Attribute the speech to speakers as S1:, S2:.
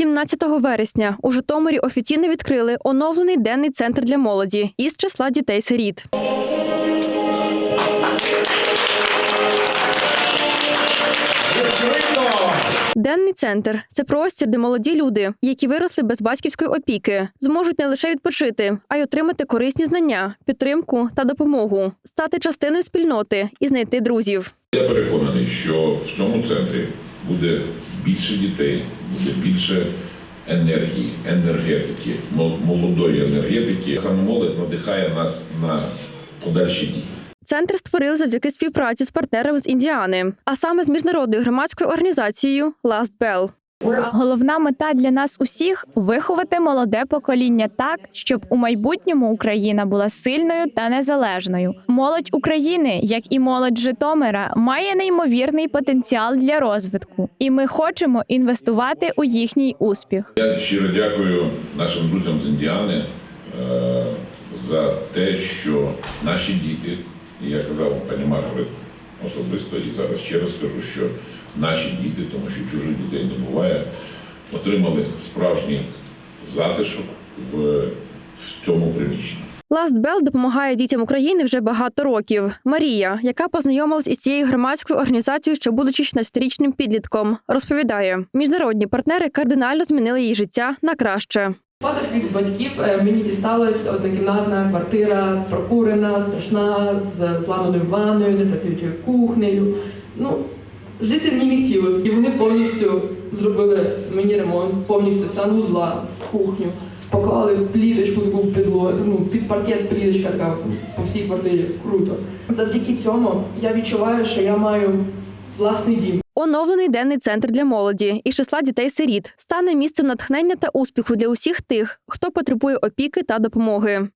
S1: 17 вересня у Житомирі офіційно відкрили оновлений денний центр для молоді із числа дітей-сиріт. Денний центр це простір, де молоді люди, які виросли без батьківської опіки, зможуть не лише відпочити, а й отримати корисні знання, підтримку та допомогу, стати частиною спільноти і знайти друзів.
S2: Я переконаний, що в цьому центрі буде більше дітей, буде більше енергії, енергетики, мол- молодої енергетики. Саме молодь надихає нас на подальші дії.
S1: Центр створили завдяки співпраці з партнерами з Індіани, а саме з міжнародною громадською організацією Last Bell.
S3: Головна мета для нас усіх виховати молоде покоління так, щоб у майбутньому Україна була сильною та незалежною. Молодь України, як і молодь Житомира, має неймовірний потенціал для розвитку, і ми хочемо інвестувати у їхній успіх.
S2: Я щиро дякую нашим друзям з Індіани е, за те, що наші діти, і я казав пані Маргарет особисто і зараз ще раз кажу, що наші діти, тому що чужих дітей не буває, отримали справжній затишок в, в цьому приміщенні.
S1: Last Bell допомагає дітям України вже багато років. Марія, яка познайомилась із цією громадською організацією, ще будучи 16-річним підлітком, розповідає: міжнародні партнери кардинально змінили її життя на краще.
S4: Спадок від батьків е, мені дісталась однокімнатна квартира, прокурена, страшна, з зламаною ванною, непрацюючою кухнею. Ну, жити ній не хотілося. І вони повністю зробили мені ремонт, повністю санвузла, кухню, поклали пліточку таку в підло, ну, під паркет пліточка така по всій квартирі. Круто. Завдяки цьому я відчуваю, що я маю власний дім.
S1: Оновлений денний центр для молоді і числа дітей-сиріт стане місцем натхнення та успіху для усіх тих, хто потребує опіки та допомоги.